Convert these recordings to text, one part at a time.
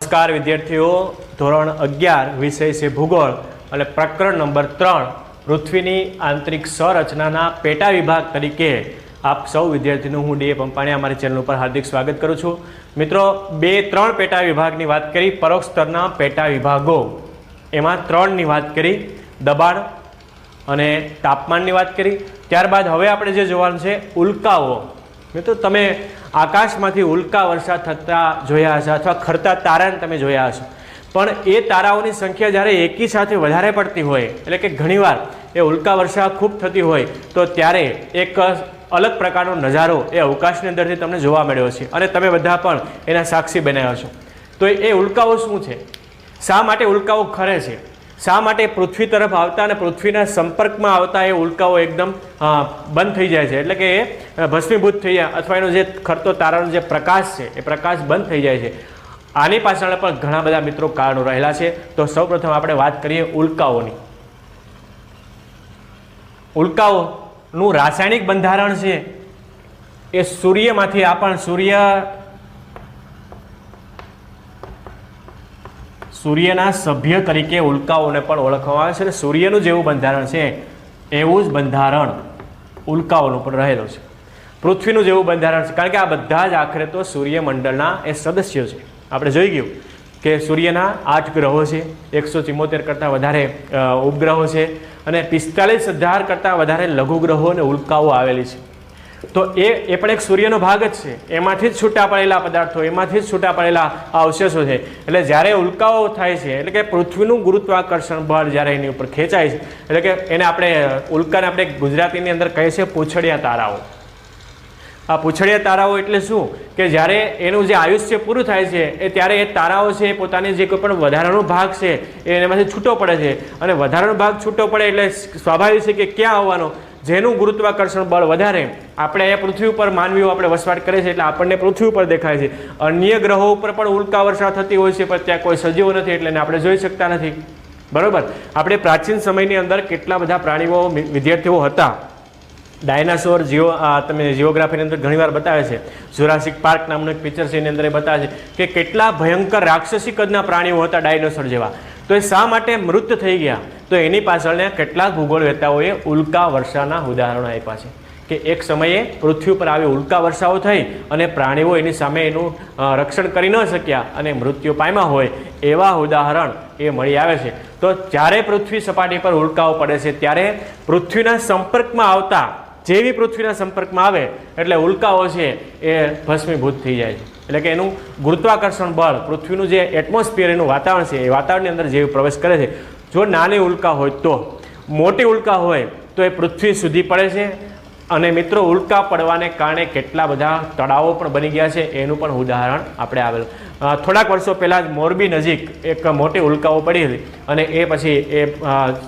નમસ્કાર વિદ્યાર્થીઓ, ધોરણ અગિયાર, વિષય છે ભૂગોળ અને પ્રકરણ નંબર ત્રણ, પૃથ્વીની આંતરિક સંરચનાના પેટા વિભાગ તરીકે આપ સૌ વિદ્યાર્થીનું હું ડીએ પંપાણી અમારી ચેનલ ઉપર હાર્દિક સ્વાગત કરું છું. મિત્રો, બે ત્રણ પેટા વિભાગની વાત કરી, પરોક્ષ સ્તરના પેટા વિભાગો. એમાં ત્રણની વાત કરી, દબાણ અને તાપમાનની વાત કરી. ત્યારબાદ હવે આપણે જે જોવાનું છે, ઉલ્કાઓ. મિત્રો, તમે આકાશમાંથી ઉલ્કા વર્ષા થતા જોયા હશે અથવા ખરતા તારાને તમે જોયા હશો. પણ એ તારાઓની સંખ્યા જ્યારે એકી સાથે વધારે પડતી હોય, એટલે કે ઘણીવાર એ ઉલ્કા વર્ષા ખૂબ થતી હોય, તો ત્યારે એક અલગ પ્રકારનો નજારો એ અવકાશની અંદરથી તમને જોવા મળ્યો છે અને તમે બધા પણ એના સાક્ષી બનાવ્યા છો તો એ ઉલ્કાઓ શું છે? શા માટે ઉલ્કાઓ ખરે છે? શા માટે પૃથ્વી તરફ આવતા અને પૃથ્વીના સંપર્કમાં આવતા એ ઉલ્કાઓ એકદમ બંધ થઈ જાય છે? એટલે કે એ ભસ્મીભૂત થઈ જાય, અથવા એનો જે ખરતો તારાનો જે પ્રકાશ છે, એ પ્રકાશ બંધ થઈ જાય છે. આની પાછળ પણ ઘણા બધા મિત્રો કારણો રહેલા છે. તો સૌપ્રથમ આપણે વાત કરીએ ઉલ્કાઓની. ઉલ્કાઓનું રાસાયણિક બંધારણ છે. એ સૂર્યમાંથી આપણ સૂર્ય સૂર્યના સભ્ય તરીકે ઉલ્કાઓને પણ ઓળખવામાં આવે છે અને સૂર્યનું જેવું બંધારણ છે, એવું જ બંધારણ ઉલ્કાઓનું પણ રહેલું છે. પૃથ્વીનું જેવું બંધારણ છે, કારણ કે આ બધા જ આખરે તો સૂર્યમંડળના એ સદસ્યો છે. આપણે જોઈ ગયું કે સૂર્યના આઠ ગ્રહો છે, એકસો ચિમ્મોતેર કરતાં વધારે ઉપગ્રહો છે અને પિસ્તાલીસ હજાર કરતાં વધારે લઘુગ્રહો અને ઉલ્કાઓ આવેલી છે. તો એ એ પણ એક સૂર્યનો ભાગ જ છે. એમાંથી જ છૂટા પડેલા પદાર્થો, એમાંથી જ છૂટા પડેલા અવશેષો છે. એટલે જ્યારે ઉલ્કાઓ થાય છે, એટલે કે પૃથ્વીનું ગુરુત્વાકર્ષણ બળ જ્યારે એની ઉપર ખેંચાય છે, એટલે કે એને આપણે ઉલ્કાને આપણે ગુજરાતીની અંદર કહે છે પૂંછડિયા તારાઓ. આ પૂંછડિયા તારાઓ એટલે શું? કે જ્યારે એનું જે આયુષ્ય પૂરું થાય છે, એ ત્યારે એ તારાઓ છે, એ પોતાની જે કોઈ પણ વધારાનો ભાગ છે, એ એનામાંથી છૂટો પડે છે. અને વધારાનો ભાગ છૂટો પડે એટલે સ્વાભાવિક છે કે ક્યાં આવવાનો? જેનું ગુરુત્વાકર્ષણ બળ વધારે, આપણે અહીંયા પૃથ્વી ઉપર માનવીઓ આપણે વસવાટ કરે છે એટલે આપણને પૃથ્વી ઉપર દેખાય છે. અન્ય ગ્રહો ઉપર પણ ઉલ્કા વર્ષા થતી હોય છે, પણ ત્યાં કોઈ સજીવો નથી એટલે આપણે જોઈ શકતા નથી. બરોબર? આપણે પ્રાચીન સમયની અંદર કેટલા બધા પ્રાણીઓ વિદ્યાર્થીઓ હતા? ડાયનાસોર, જીઓ તમે જીઓગ્રાફીની અંદર ઘણીવાર બતાવે છે. જુરાસિક પાર્ક નામનું એક પિક્ચર છે, એની અંદર એ બતાવે છે કે કેટલા ભયંકર રાક્ષસી કદના પ્રાણીઓ હતા ડાયનાસોર જેવા. તો એ શા માટે મૃત થઈ ગયા? તો એની પાછળના કેટલાક ભૂગોળવેત્તાઓએ ઉલ્કા વર્ષાના ઉદાહરણો આપ્યા છે કે એક સમયે પૃથ્વી ઉપર આવી ઉલ્કા વર્ષાઓ થઈ અને પ્રાણીઓ એની સામે એનું રક્ષણ કરી ન શક્યા અને મૃત્યુ પામ્યા હોય એવા ઉદાહરણ એ મળી આવે છે. તો જ્યારે પૃથ્વી સપાટી પર ઉલ્કાઓ પડે છે ત્યારે પૃથ્વીના સંપર્કમાં આવતા જેવી પૃથ્વીના સંપર્કમાં આવે એટલે ઉલ્કાઓ છે એ ભસ્મીભૂત થઈ જાય છે. એટલે કે એનું ગુરુત્વાકર્ષણ બળ પૃથ્વીનું જે એટમોસ્ફિયર એનું વાતાવરણ છે, એ વાતાવરણની અંદર જેવી પ્રવેશ કરે છે. જો નાની ઉલ્કા હોય તો, મોટી ઉલ્કા હોય તો એ પૃથ્વી સુધી પડે છે. અને મિત્રો, ઉલ્કા પડવાને કારણે કેટલા બધા તળાવો પણ બની ગયા છે, એનું પણ ઉદાહરણ આપણે આવેલું. થોડાક વર્ષો પહેલાં જ મોરબી નજીક એક મોટી ઉલ્કાઓ પડી હતી અને એ પછી એ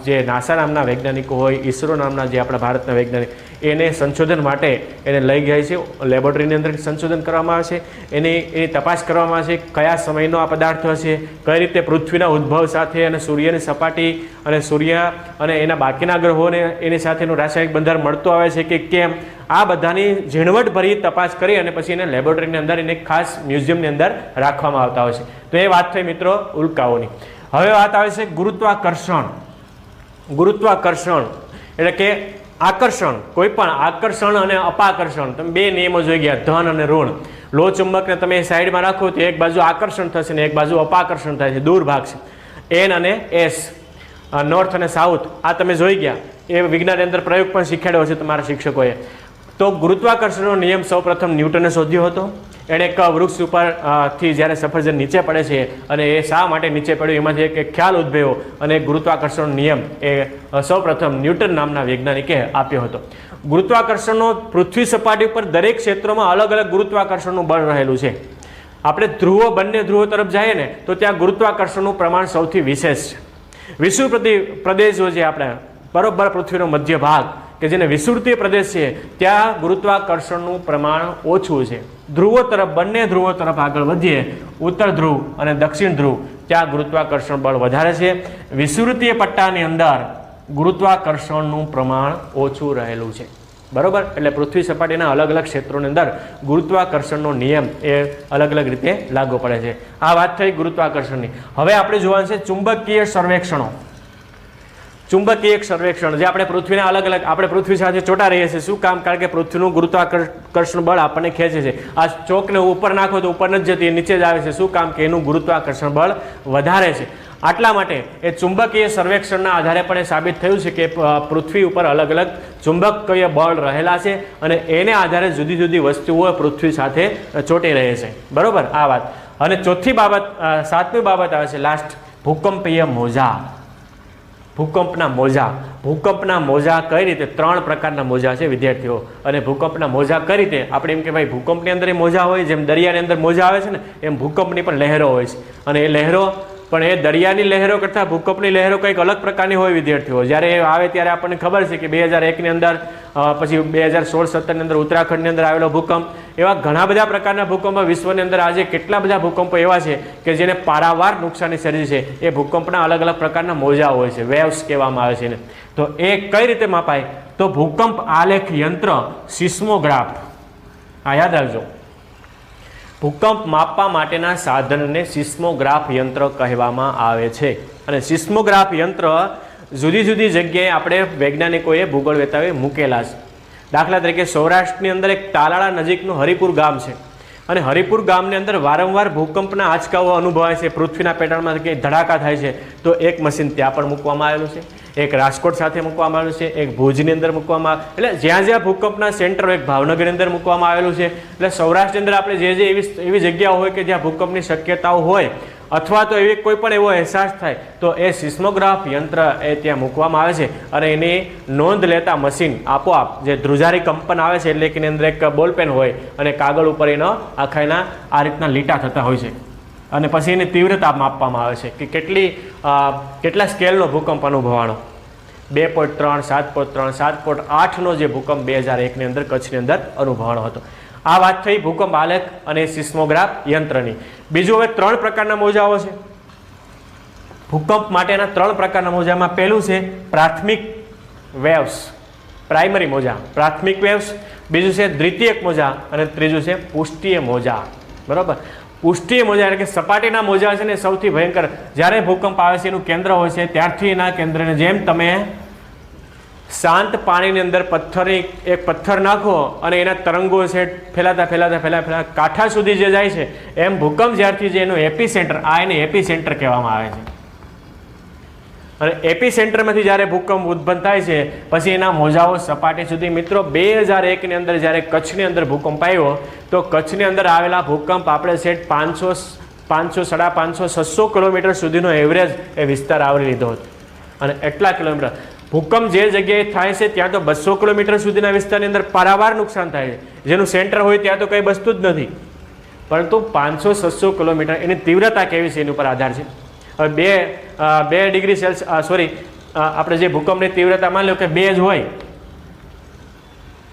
જે નાસા નામના વૈજ્ઞાનિકો હોય, ઈસરો નામના જે આપણા ભારતના વૈજ્ઞાનિક, એને સંશોધન માટે એને લઈ ગયા છે. લેબોરેટરીની અંદર સંશોધન કરવામાં આવે છે એની એની તપાસ કરવામાં આવે છે કયા સમયનો આ પદાર્થ હશે, કઈ રીતે પૃથ્વીના ઉદ્ભવ સાથે અને સૂર્યની સપાટી અને સૂર્ય અને એના બાકીના ગ્રહોને એની સાથેનું રાસાયણિક બંધારણ મળતું આવે છે કે કેમ? આ બધાની ઝીણવટભરી તપાસ કરી અને પછી એને લેબોરેટરીની અંદર એને ખાસ મ્યુઝિયમની અંદર રાખવામાં આવતા હોય છે. તો એ વાત થઈ મિત્રો ઉલ્કાઓની. હવે વાત આવે છે ગુરુત્વાકર્ષણ. ગુરુત્વાકર્ષણ એટલે કે આકર્ષણ, કોઈ પણ આકર્ષણ અને અપાકર્ષણ. તમે બે નિયમો જોઈ ગયા, ધન અને ઋણ. લો ચુંબકને તમે સાઈડમાં રાખો તો એક બાજુ આકર્ષણ થશે ને એક બાજુ અપાકર્ષણ થાય છે, દૂર ભાગ છે. એન અને એસ નોર્થ અને સાઉથ આ તમે જોઈ ગયા. એ વિજ્ઞાનની અંદર પ્રયોગ પણ શીખવાડ્યો છે તમારા શિક્ષકોએ. તો ગુરુત્વાકર્ષણનો નિયમ સૌપ્રથમ ન્યૂટને શોધ્યો હતો. એણે એક વૃક્ષ ઉપરથી જ્યારે સફરજન નીચે પડે છે અને એ શા માટે નીચે પડ્યું, એમાંથી એક ખ્યાલ ઉદ્ભવ્યો અને ગુરુત્વાકર્ષણનો નિયમ એ સૌપ્રથમ ન્યૂટન નામના વૈજ્ઞાનિકે આપ્યો હતો. ગુરુત્વાકર્ષણનો પૃથ્વી સપાટી ઉપર દરેક ક્ષેત્રોમાં અલગ અલગ ગુરુત્વાકર્ષણનું બળ રહેલું છે. આપણે ધ્રુવો બંને ધ્રુવો તરફ જઈએ ને, તો ત્યાં ગુરુત્વાકર્ષણનું પ્રમાણ સૌથી વિશેષ છે. વિષુવ પ્રદેશો જે આપણે બરોબર પૃથ્વીનો મધ્ય ભાગ કે જેને વિષુવૃત્તીય પ્રદેશ છે, ત્યાં ગુરુત્વાકર્ષણનું પ્રમાણ ઓછું છે. ધ્રુવો તરફ, બંને ધ્રુવો તરફ આગળ વધીએ, ઉત્તર ધ્રુવ અને દક્ષિણ ધ્રુવ, ત્યાં ગુરુત્વાકર્ષણ બળ વધારે છે. વિષુવૃત્તીય પટ્ટાની અંદર ગુરુત્વાકર્ષણનું પ્રમાણ ઓછું રહેલું છે. બરોબર? એટલે પૃથ્વી સપાટીના અલગ અલગ ક્ષેત્રોની અંદર ગુરુત્વાકર્ષણનો નિયમ એ અલગ અલગ રીતે લાગુ પડે છે. આ વાત થઈ ગુરુત્વાકર્ષણની. હવે આપણે જોવાનું છે ચુંબકીય સર્વેક્ષણો. ચુંબકીય સર્વેક્ષણ, જે આપણે પૃથ્વીના અલગ અલગ આપણે પૃથ્વી સાથે ચોટા રહીએ છીએ. શું કામ? કારણ કે પૃથ્વીનું ગુરુત્વાકર્ષણ બળ આપણને ખેંચે છે. આ ચોકને ઉપર નાખો તો ઉપર નથી જતી, નીચે જ આવે છે. શું કામ? કે એનું ગુરુત્વાકર્ષણ બળ વધારે છે. આટલા માટે એ ચુંબકીય સર્વેક્ષણના આધારે પણ એ સાબિત થયું છે કે પૃથ્વી ઉપર અલગ અલગ ચુંબકીય બળ રહેલા છે અને એને આધારે જુદી જુદી વસ્તુઓ પૃથ્વી સાથે ચોંટી રહે છે. બરાબર? આ વાત. અને ચોથી બાબત સાતમી બાબત આવે છે લાસ્ટ ભૂકંપીય મોજા. ભૂકંપના મોજા. ભૂકંપના મોજા કઈ રીતે? ત્રણ પ્રકારના મોજા છે વિદ્યાર્થીઓ. અને ભૂકંપના મોજા કઈ રીતે? આપણે એમ કે ભાઈ ભૂકંપની અંદર મોજા હોય, જેમ દરિયાની અંદર મોજા આવે છે ને, એમ ભૂકંપની પણ લહેરો હોય છે. અને એ લહેરો પણ એ દરિયાની લહેરો કરતાં ભૂકંપની લહેરો કંઈક અલગ પ્રકારની હોય વિદ્યાર્થીઓ. જ્યારે એ આવે ત્યારે આપણને ખબર છે કે બે હજાર એકની અંદર પછી બે હજાર સોળ સત્તરની અંદર ઉત્તરાખંડની અંદર આવેલો ભૂકંપ, એવા ઘણા બધા પ્રકારના ભૂકંપો વિશ્વની અંદર આજે કેટલા બધા ભૂકંપો એવા છે કે જેને પારાવાર નુકસાની સર્જી છે. એ ભૂકંપના અલગ અલગ પ્રકારના મોજા હોય છે, વેવ્સ કહેવામાં આવે છે એને. તો એ કઈ રીતે માપાય? તો ભૂકંપ આલેખ યંત્ર સિસ્મોગ્રાફ. આ યાદ રાખજો. ભૂકંપ માપવા માટેના સાધનને સિસ્મોગ્રાફ યંત્ર કહેવામાં આવે છે. અને સિસ્મોગ્રાફ યંત્ર જુદી જુદી જગ્યાએ આપણે વૈજ્ઞાનિકોએ ભૂગોળ વેતાવે મૂકેલા છે. દાખલા તરીકે સૌરાષ્ટ્રની અંદર એક તાલાળા નજીકનું હરિપુર ગામ છે. અને હરિપુર ગામની અંદર વારંવાર ભૂકંપના આંચકાઓ અનુભવાય છે. પૃથ્વીના પેટાળમાં કંઈ ધડાકા થાય છે તો એક મશીન ત્યાં પણ મૂકવામાં આવેલું છે. એક રાજકોટ સાથે મૂકવામાં આવેલું છે. એક ભુજની અંદર મૂકવામાં આવે- એટલે જ્યાં જ્યાં ભૂકંપના સેન્ટર, એક ભાવનગરની અંદર મૂકવામાં આવેલું છે. એટલે સૌરાષ્ટ્રની અંદર આપણે જે જે એવી એવી જગ્યાઓ હોય કે જ્યાં ભૂકંપની શક્યતાઓ હોય અથવા તો એવી કોઈ પણ એવો અહેસાસ થાય, તો એ સિસ્મોગ્રાફ યંત્ર એ ત્યાં મૂકવામાં આવે છે અને એની નોંધ લેતા મશીન આપોઆપ જે ધ્રુજારી કંપન આવે છે, એટલે કે એની અંદર એક બોલપેન હોય અને કાગળ ઉપર એનો આખા એના આ રીતના લીટા થતા હોય છે. અને પછી એની તીવ્રતા માપવામાં આવે છે કે કેટલી કેટલા સ્કેલનો ભૂકંપ અનુભવાણો? બે પોઈન્ટ ત્રણ, સાત પોઈન્ટ ત્રણ, સાત પોઈન્ટ આઠનો જે ભૂકંપ બે હજાર એકની અંદર કચ્છની અંદર અનુભવાણો હતો. આ વાત થઈ ભૂકંપ આલેખ અને સિસ્મોગ્રાફ યંત્રની. બીજું હવે ત્રણ પ્રકારના મોજાઓ છે. ભૂકંપ માટેના ત્રણ પ્રકારના મોજામાં પહેલું છે પ્રાથમિક વેવ્સ, પ્રાઇમરી મોજા, પ્રાથમિક વેવ્સ, બીજું છે દ્વિતીયક મોજા અને ત્રીજું છે પુષ્ટિય મોજા. બરાબર? પુષ્ટિય મોજા એટલે કે સપાટીના મોજા છે ને સૌથી ભયંકર. જ્યારે ભૂકંપ આવે છે એનું કેન્દ્ર હોય છે ત્યારથી એના કેન્દ્રને જેમ તમે શાંત પાણીની અંદર પથ્થરની એક પથ્થર નાખો અને એના તરંગો છે ફેલાતા ફેલાતા ફેલાતા ફેલા કાંઠા સુધી જે જાય છે, એમ ભૂકંપ જ્યારથી જે એનું એપી સેન્ટર આ એને એપી સેન્ટર કહેવામાં આવે છે. અને એપી સેન્ટરમાંથી જ્યારે ભૂકંપ ઉત્પન્ન થાય છે, પછી એના મોજાઓ સપાટી સુધી. મિત્રો, બે હજાર એકની અંદર જ્યારે કચ્છની અંદર ભૂકંપ આવ્યો, તો કચ્છની અંદર આવેલા ભૂકંપ આપણે સેટ પાંચસો પાંચસો સાડા પાંચસો છસો કિલોમીટર સુધીનો એવરેજ એ વિસ્તાર આવરી લીધો હતો. અને એટલા કિલોમીટર. ભૂકંપ જે જગ્યાએ થાય છે, ત્યાં તો બસો કિલોમીટર સુધીના વિસ્તારની અંદર પારાવાર નુકસાન થાય છે. જેનું સેન્ટર હોય ત્યાં તો કંઈ બસતું જ નથી. પરંતુ પાંચસો, છસો કિલોમીટર એની તીવ્રતા કેવી છે એની ઉપર આધાર છે. હવે બે બે ડિગ્રી સેલ્સ સોરી આપણે જે ભૂકંપની તીવ્રતા માની લો કે બે જ હોય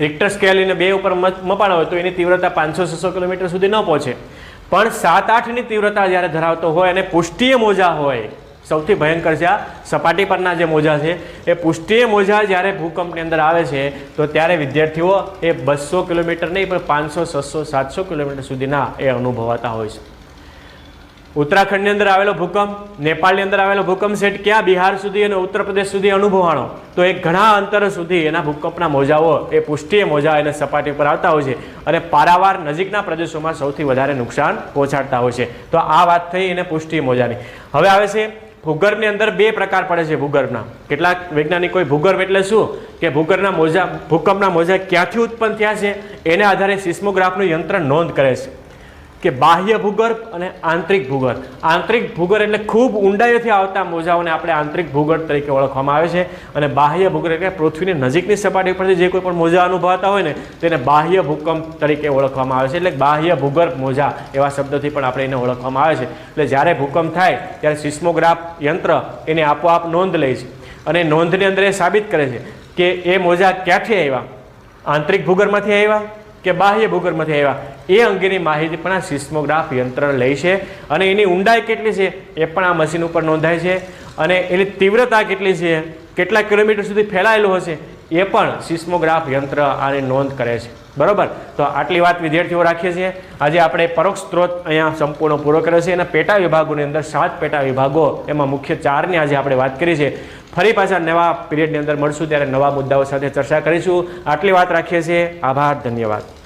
રિક્ટર સ્કેલ બે ઉપર મપાણો હોય તો એની તીવ્રતા પાંચસો, છસો કિલોમીટર સુધી ન પહોંચે. પણ સાત આઠની તીવ્રતા જ્યારે ધરાવતો હોય અને પુષ્ટિએ મોજા હોય સૌથી ભયંકર છે આ સપાટી પરના જે મોજા છે, એ પુષ્ટિએ મોજા જ્યારે ભૂકંપની અંદર આવે છે, તો ત્યારે વિદ્યાર્થીઓ એ બસો કિલોમીટર નહીં, પણ પાંચસો, છસો, સાતસો કિલોમીટર સુધીના એ અનુભવાતા હોય છે. ઉત્તરાખંડની અંદર આવેલો ભૂકંપ, નેપાળની અંદર આવેલો ભૂકંપ સેટ ક્યાં? બિહાર સુધી અને ઉત્તર પ્રદેશ સુધી અનુભવાણો. તો એ ઘણા અંતર સુધી એના ભૂકંપના મોજાઓ, એ પુષ્ટિએ મોજા એને સપાટી પર આવતા હોય છે અને પારાવાર નજીકના પ્રદેશોમાં સૌથી વધારે નુકસાન પહોંચાડતા હોય છે. તો આ વાત થઈ એને પુષ્ટિએ મોજાની. હવે આવે છે ભૂગર્ભની અંદર બે પ્રકાર પડે છે ભૂગર્ભના. કેટલાક વૈજ્ઞાનિકોએ ભૂગર્ભ એટલે શું? કે ભૂગર્ભના મોજા, ભૂકંપના મોજા ક્યાંથી ઉત્પન્ન થયા છે? એને આધારે સિસ્મોગ્રાફનું યંત્ર નોંધ કરે છે. કે બાહ્ય ભૂગર્ભ અને આંતરિક ભૂગર્ભ. આંતરિક ભૂગર્ભ એટલે ખૂબ ઊંડાઈથી આવતા મોજાઓને આપણે આંતરિક ભૂગર્ભ તરીકે ઓળખવામાં આવે છે અને બાહ્ય ભૂગર્ભ એટલે પૃથ્વીની નજીકની સપાટી પરથી જે કોઈ પણ મોજા અનુભવાતા હોય ને, તેને બાહ્ય ભૂકંપ તરીકે ઓળખવામાં આવે છે. એટલે બાહ્ય ભૂગર્ભ મોજા એવા શબ્દથી પણ આપણે એને ઓળખવામાં આવે છે. એટલે જ્યારે ભૂકંપ થાય, ત્યારે સિસ્મોગ્રાફ યંત્ર એને આપોઆપ નોંધ લે છે અને નોંધની અંદર એ સાબિત કરે છે કે એ મોજા ક્યાંથી આવ્યા? આંતરિક ભૂગર્ભમાંથી આવ્યા? કે બાહ્ય ભૂગર્ભમાંથી આવ્યા. એ અંગેની માહિતી પણ આ સિસ્મોગ્રાફ યંત્ર લે છે અને એની ઊંડાઈ કેટલી છે એ પણ આ મશીન ઉપર નોંધાય છે અને એની તીવ્રતા કેટલી છે, કેટલા કિલોમીટર સુધી ફેલાયેલું હશે એ પણ સિસ્મોગ્રાફ યંત્ર આની નોંધ કરે છે. બરોબર? તો આટલી વાત વિદ્યાર્થીઓ રાખીએ છીએ. આજે આપણે પરોક્ષ સ્ત્રોત અહીંયા સંપૂર્ણ પૂરો કર્યો છે એના પેટા વિભાગોની અંદર સાત પેટા વિભાગો, એમાં મુખ્ય ચારની આજે આપણે વાત કરી છે. ફરી પાછા નવા પીરિયડની અંદર મળશું ત્યારે નવા મુદ્દાઓ સાથે ચર્ચા કરીશું. આટલી વાત રાખીએ છીએ. આભાર, ધન્યવાદ.